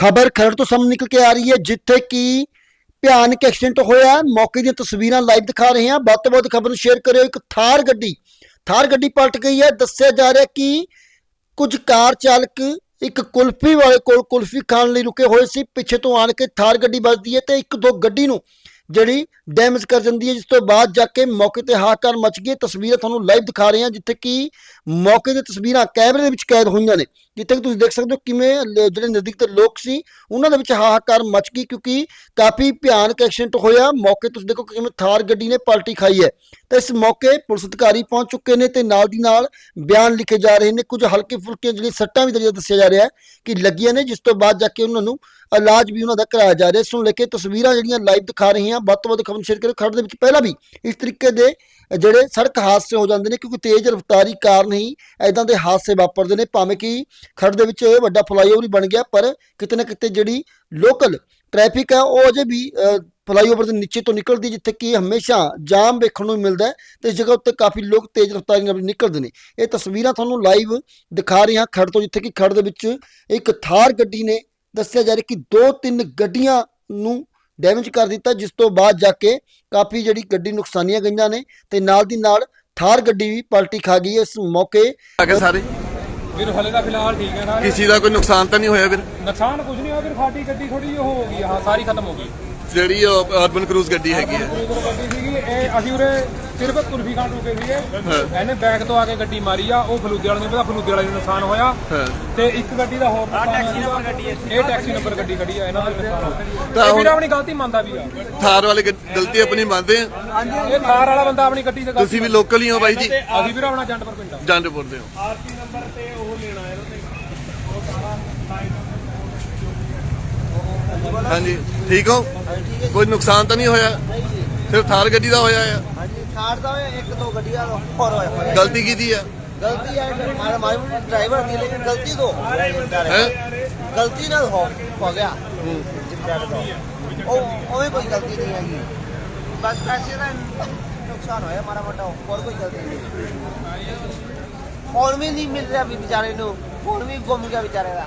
ਖਬਰ ਖਰੜ ਤੋਂ ਸਾਹਮਣੇ ਨਿਕਲ ਕੇ ਆ ਰਹੀ ਹੈ, ਜਿੱਥੇ ਕਿ ਭਿਆਨਕ ਐਕਸੀਡੈਂਟ ਹੋਇਆ। ਮੌਕੇ ਦੀਆਂ ਤਸਵੀਰਾਂ ਲਾਈਵ ਦਿਖਾ ਰਹੇ ਹਾਂ। ਵੱਧ ਤੋਂ ਵੱਧ ਖਬਰ ਨੂੰ ਸ਼ੇਅਰ ਕਰਿਓ। ਇੱਕ ਥਾਰ ਗੱਡੀ ਥਾਰ ਗੱਡੀ ਪਲਟ ਗਈ ਹੈ। ਦੱਸਿਆ ਜਾ ਰਿਹਾ ਕਿ ਕੁਝ ਕਾਰ ਚਾਲਕ ਇੱਕ ਕੁਲਫੀ ਵਾਲੇ ਕੋਲ ਕੁਲਫੀ ਖਾਣ ਲਈ ਰੁਕੇ ਹੋਏ ਸੀ। ਪਿੱਛੇ ਤੋਂ ਆਣ ਕੇ ਥਾਰ ਗੱਡੀ ਵੱਜਦੀ ਹੈ ਤੇ ਇੱਕ ਦੋ ਗੱਡੀ ਨੂੰ ਜਿਹੜੀ ਡੈਮੇਜ ਕਰ ਜਾਂਦੀ ਹੈ, ਜਿਸ ਤੋਂ ਬਾਅਦ ਜਾ ਕੇ ਮੌਕੇ ਤੇ ਹਾਹਾਕਾਰ ਮਚ ਗਈ ਤਸਵੀਰਾਂ ਤੁਹਾਨੂੰ ਲਾਈਵ ਦਿਖਾ ਰਹੇ ਹਾਂ, ਜਿੱਥੇ ਕਿ ਮੌਕੇ ਦੀਆਂ ਤਸਵੀਰਾਂ ਕੈਮਰੇ ਦੇ ਵਿੱਚ ਕੈਦ ਹੋਈਆਂ ਨੇ। ਜਿੱਥੇ ਕਿ ਤੁਸੀਂ ਦੇਖ ਸਕਦੇ ਹੋ ਕਿਵੇਂ ਲ- ਜਿਹੜੇ ਨਜ਼ਦੀਕ ਦੇ ਲੋਕ ਸੀ, ਉਹਨਾਂ ਦੇ ਵਿੱਚ ਹਾਹਾਕਾਰ ਮਚ ਗਈ ਕਿਉਂਕਿ ਕਾਫੀ ਭਿਆਨਕ ਐਕਸੀਡੈਂਟ ਹੋਇਆ। ਮੌਕੇ ਤੁਸੀਂ ਦੇਖੋ ਕਿ ਕਿਵੇਂ ਥਾਰ ਗੱਡੀ ਨੇ ਪਲਟੀ ਖਾਈ ਹੈ। ਤਾਂ ਇਸ ਮੌਕੇ ਪੁਲਿਸ ਅਧਿਕਾਰੀ ਪਹੁੰਚ ਚੁੱਕੇ ਨੇ ਤੇ ਨਾਲ ਦੀ ਨਾਲ ਬਿਆਨ ਲਿਖੇ ਜਾ ਰਹੇ ਨੇ। ਕੁਝ ਹਲਕੇ ਫੁਲਕੀਆਂ ਜਿਹੜੀਆਂ ਸੱਟਾਂ ਵੀ ਜਿਹੜੀਆਂ ਦੱਸਿਆ ਜਾ ਰਿਹਾ ਹੈ ਕਿ ਲੱਗੀਆਂ ਨੇ, ਜਿਸ ਤੋਂ ਬਾਅਦ ਜਾ ਕੇ ਉਹਨਾਂ ਨੂੰ ਇਲਾਜ ਵੀ ਉਹਨਾਂ ਦਾ ਕਰਾਇਆ ਜਾ ਰਿਹਾ ਇਸ ਨੂੰ ਲੈ ਕੇ ਤਸਵੀਰਾਂ ਜਿਹੜੀਆਂ ਲਾਈਵ ਦਿਖਾ ਰਹੇ ਹਾਂ ਵੱਧ ਤੋਂ ਵੱਧ ਖਬਰ ਸ਼ੇਅਰ ਕਰੋ ਖਬਰ ਦੇ ਵਿੱਚ ਪਹਿਲਾਂ ਵੀ ਇਸ ਤਰੀਕੇ ਦੇ ਜਿਹੜੇ ਸੜਕ ਹਾਦਸੇ ਹੋ ਜਾਂਦੇ ਨੇ, ਕਿਉਂਕਿ ਤੇਜ਼ ਰਫ਼ਤਾਰੀ ਕਾਰਨ ਹੀ ਐਦਾਂ ਦੇ ਹਾਦਸੇ ਵਾਪਰਦੇ ਨੇ, ਭਾਵੇਂ ਕਿ ਖੜ ਦੇ ਵਿੱਚ ਵੱਡਾ ਫਲਾਈਓਵਰ ਹੀ ਬਣ ਗਿਆ, ਪਰ ਕਿਤੇ ਨਾ ਕਿਤੇ ਜਿਹੜੀ ਲੋਕਲ ਟ੍ਰੈਫਿਕ ਹੈ ਉਹ ਅਜੇ ਵੀ ਫਲਾਈਓਵਰ ਦੇ ਨੀਚੇ ਤੋਂ ਨਿਕਲਦੀ, ਜਿੱਥੇ ਕਿ ਹਮੇਸ਼ਾ ਜਾਮ ਵੇਖਣ ਨੂੰ ਮਿਲਦਾ ਹੈ ਤੇ ਇਸ ਜਗ੍ਹਾ ਉੱਤੇ ਕਾਫੀ ਲੋਕ ਤੇਜ਼ ਰਫ਼ਤਾਰੀ ਨਾਲ ਨਿਕਲਦੇ ਨੇ। ਇਹ ਤਸਵੀਰਾਂ ਤੁਹਾਨੂੰ ਲਾਈਵ ਦਿਖਾ ਰਹੇ ਹਾਂ ਖੜ ਤੋਂ, ਜਿੱਥੇ ਕਿ ਖੜ ਦੇ ਵਿੱਚ ਇੱਕ ਥਾਰ ਗੱਡੀ ਨੇ, ਦੱਸਿਆ ਜਾ ਰਿਹਾ ਕਿ ਦੋ ਤਿੰਨ ਗੱਡੀਆਂ ਨੂੰ ਡੈਮੇਜ ਕਰ ਦਿੱਤਾ ਜਿਸ ਤੋਂ ਬਾਅਦ ਜਾ ਕੇ ਕਾਫੀ ਜਿਹੜੀ ਗੱਡੀ ਨੁਕਸਾਨੀਆਂ ਗਈਆਂ ਨੇ ਤੇ ਨਾਲ ਦੀ ਨਾਲ ਥਾਰ ਗੱਡੀ ਵੀ ਪਲਟੀ ਖਾ ਗਈ। ਇਸ ਮੌਕੇ। ਕੇ ਸਾਰੇ? ਵੀਰ ਹਲੇ ਤਾਂ ਫਿਲਹਾਲ ਠੀਕ ਹੈ ਸਾਰੇ। ਕਿਸੇ ਦਾ ਕੋਈ ਨੁਕਸਾਨ ਤਾਂ ਨਹੀਂ ਹੋਇਆ ਵੀਰ? ਨੁਕਸਾਨ ਕੁਝ ਨਹੀਂ ਹੋਇਆ ਵੀਰ ਸਾਡੀ ਗੱਡੀ ਥੋੜੀ ਉਹ ਹੋ ਗਈ ਹਾਂ ਸਾਰੀ ਖਤਮ ਹੋ ਗਈ। ਜਿਹੜੀ ਅਰਬਨ ਕਰੂਜ਼ ਗੱਡੀ ਹੈਗੀ ਹੈ। ਗੱਡੀ ਸੀਗੀ ਇਹ ਅਸੀਂ ਉਰੇ ਸਿਰਫ ਕੁਲਫੀ ਖਾਣ ਰੁਕੇ ਸੀਗੇ। ਇਹਨੇ ਬੈਕ ਤੋਂ ਆ ਕੇ ਗੱਡੀ ਮਾਰੀ ਆ ਉਹ ਫਲੂਦੇ ਵਾਲੇ ਨੂੰ ਪਤਾ ਫਲੂਦੇ ਵਾਲੇ ਨੂੰ ਨੁਕਸਾਨ ਹੋਇਆ। ਤੇ ਇੱਕ ਗੱਡੀ ਦਾ ਹੋਰ ਟੈਕਸੀ ਨੰਬਰ ਗੱਡੀ ਹੈ। ਇਹ ਟੈਕਸੀ ਨੰਬਰ ਗੱਡੀ ਖੜੀ ਆ ਇਹਨਾਂ ਦਾ ਵੀ ਨੁਕਸਾਨ ਹੋਇਆ। ਤਾਂ ਇਹ ਵੀਰ ਆਪਣੀ ਗਲਤੀ ਮੰਨਦਾ ਵੀ ਆ। ਥਾਰ ਵਾਲੇ ਗਲਤੀ ਆਪਣੀ ਮੰਨਦੇ ਆ? ਇਹ ਕਾਰ ਵਾਲਾ ਬੰਦਾ ਆਪਣੀ ਗੱਡੀ ਤੇ ਗਲਤੀ ਤੁਸੀਂ ਵੀ ਲੋਕਲ ਹੀ ਹੋ ਬਾਈ ਜੀ। ਅਸੀਂ ਵੀਰ ਆਪਣਾ ਜੰਡਪੁਰ ਪਿੰਡ ਆ। ਜਾਂਡਪੁਰ ਦੇ ਹੋ। ਆਰਪੀ ਨੰਬਰ ਤੇ ਉਹ ਲੈਣਾ ਇਹਦੇ ਤੇ। ਹਾਂਜੀ ਠੀਕ ਹੋ? ਕੋਈ ਨੁਕਸਾਨ ਤਾਂ ਨਹੀਂ ਹੋਇਆ? ਸਿਰਫ ਥਾਰ ਗੱਡੀ ਦਾ ਹੋਇਆ ਆ? ਹਾਂਜੀ ਕਾਰ ਦਾ ਹੋਇਆ, ਇੱਕ ਦੋ ਗੱਡੀਆਂ ਦਾ ਹੋਰ ਹੋਇਆ ਹੋਇਆ। ਗਲਤੀ ਕੀਤੀ ਆ? ਗਲਤੀ ਹੈ ਮਾਰਾ ਡਰਾਈਵਰ ਦੀ ਲੇਕਿਨ ਗਲਤੀ ਤੋਂ ਹੈ? ਗਲਤੀ ਨਾਲ ਹੋ ਹੋ ਗਿਆ। ਉਹ ਉਹ ਕੋਈ ਗਲਤੀ ਨਹੀਂ ਹੈਗੀ। ਬਸ ਪੈਸੇ ਦਾ ਨੁਕਸਾਨ ਹੋਇਆ ਮਾਰਾ ਮੋਟਾ ਹੋਰ ਕੋਈ ਗਲਤੀ ਨਹੀਂ ਫੋਨ ਵੀ ਨਹੀਂ ਮਿਲ ਰਿਹਾ ਵੀ ਵਿਚਾਰੇ ਨੂੰ। ਫੋਨ ਵੀ ਗੁੰਮ ਗਿਆ ਵਿਚਾਰੇ ਦਾ।